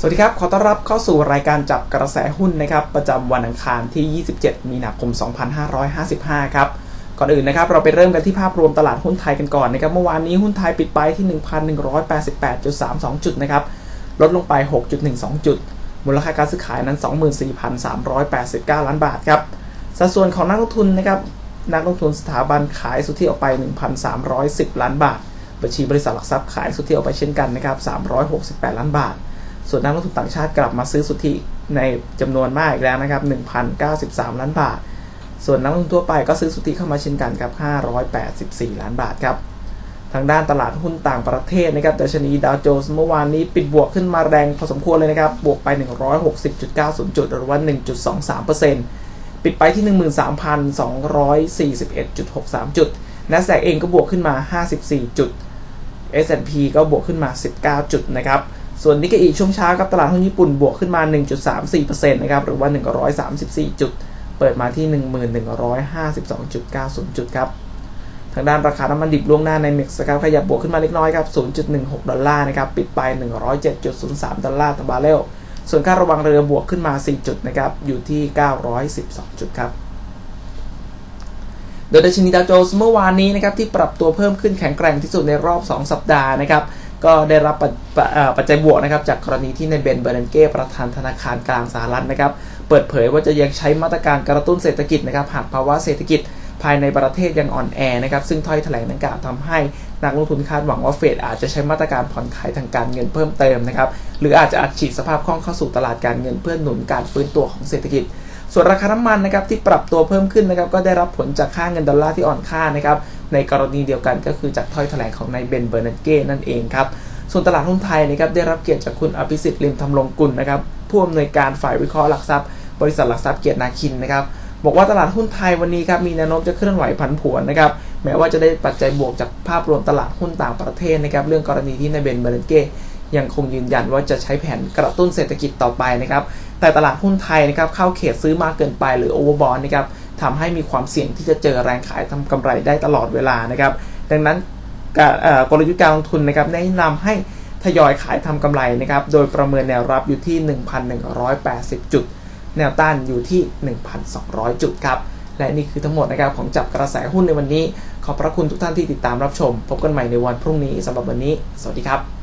สวัสดีครับ ขอต้อนรับเข้าสู่รายการจับกระแสหุ้นนะครับ ประจำวันอังคารที่ 27 มีนาคม 2555 ครับ ก่อนอื่นนะครับ เราไปเริ่มกันที่ภาพรวมตลาดหุ้นไทยกันก่อนนะครับ เมื่อวานนี้หุ้นไทยปิดไปที่ 1,188.32 จุดนะครับ ลดลงไป 6.12 จุด มูลค่าการซื้อขายนั้น 24,389 ล้านบาทครับ สัดส่วนของนักลงทุนนะครับ นักลงทุนสถาบันขายสุทธิออกไป 1,310 ล้านบาท บัญชีบริษัทหลักทรัพย์ขายสุทธิออกไปเช่นกันนะครับ 368 ล้านบาท ส่วนนักลงทุนต่างชาติกลับมาซื้อสุทธิในจำนวนมากอีกแล้วนะครับ1,093 ล้านบาท ส่วนนักลงทุนทั่วไปก็ซื้อสุทธิเข้ามาเช่นกันครับ584 ล้านบาทครับทางด้านตลาดหุ้นต่างประเทศนะครับดัชนีดาวโจนส์เมื่อวานนี้ปิดบวกขึ้นมาแรงพอสมควรเลยนะครับ บวกไป 160.90 จุด หรือว่า 1.23%ปิดไปที่ 13,241.63 จุด NASDAQ เองก็บวกขึ้นมา 54 จุด S&P ก็บวกขึ้นมา 19 จุดนะครับ ส่วนนิกเกอีช่วงเช้าครับตลาดหุ้นญี่ปุ่นบวกขึ้นมา 1.34%นะครับหรือว่า 134 จุด เปิดมาที่1152.90 จุดครับทางด้านราคาน้ำมันดิบล่วงหน้าในเม็กซ์ครับขยับบวกขึ้นมาเล็กน้อยครับ 0.16 ดอลลาร์นะครับปิดไป 107.03 ดอลลาร์ต่อบาร์เรลส่วนค่าระวังเรือบวกขึ้นมา 4 จุดนะครับอยู่ที่ 912 จุดครับโดยดัชนีดาวโจนส์เมื่อวานนี้นะครับที่ปรับตัวเพิ่มขึ้นแข็งแกร่งที่สุดในรอบ 2 สัปดาห์นะครับ ก็ได้รับปปปัจจัยบวกนะครับจากกรณีที่ในเบนเบอร์เนเก้ประธานธนาคารกลางสหรัฐนะครับ เปิดเผยว่าจะยังใช้มาตรการกระตุ้นเศรษฐกิจนะครับหากภาวะเศรษฐกิจภายในประเทศยังอ่อนแอนะครับ ซึ่งถ้อยแถลงดังกล่าวทำให้นักลงทุนคาดหวังว่าเฟดอาจจะใช้มาตรการผ่อนคลายทางการเงินเพิ่มเติมนะครับ หรืออาจจะอัดฉีดสภาพคล่องเข้าสู่ตลาดการเงินเพื่อหนุนการฟื้นตัวของเศรษฐกิจ ส่วนราคาน้ำมันนะครับที่ปรับตัวเพิ่มขึ้นนะครับก็ได้รับผลจากค่าเงินดอลลาร์ที่อ่อนค่านะครับ ในกรณีเดียวกันก็คือจากถ้อยแถลงของนายเบนเบอร์นันเก้นั่นเองครับ ส่วนตลาดหุ้นไทยนะครับได้รับเกียรติจากคุณอภิสิทธิ์ลิมทำลงกุลนะครับผู้อำนวยการฝ่ายวิเคราะห์หลักทรัพย์ บริษัทหลักทรัพย์เกียรตินาคินนะครับบอกว่าตลาดหุ้นไทยวันนี้ครับมีแนวโน้มจะเคลื่อนไหวผันผวนนะครับแม้ว่าจะได้ปัจจัยบวกจากภาพรวมตลาดหุ้นต่างประเทศนะครับเรื่องกรณีที่นายเบนเบอร์นันเก้ยังคงยืนยันว่าจะใช้แผนกระตุ้นเศรษฐกิจต่อไปนะครับแต่ตลาดหุ้นไทยนะครับเข้าเขตซื้อมากเกินไปหรือโอเวอร์บอลนะครับ ทำให้มีความเสี่ยงที่จะเจอแรงขายทำกำไรได้ตลอดเวลานะครับ ดังนั้นกลยุทธ์การลงทุนนะครับแนะนำให้ทยอยขายทำกำไรนะครับ โดยประเมินแนวรับอยู่ที่ 1,180 จุด แนวต้านอยู่ที่ 1,200 จุดครับ และนี่คือทั้งหมดนะครับของจับกระแสหุ้นในวันนี้ ขอบพระคุณทุกท่านที่ติดตามรับชม พบกันใหม่ในวันพรุ่งนี้สำหรับวันนี้ สวัสดีครับ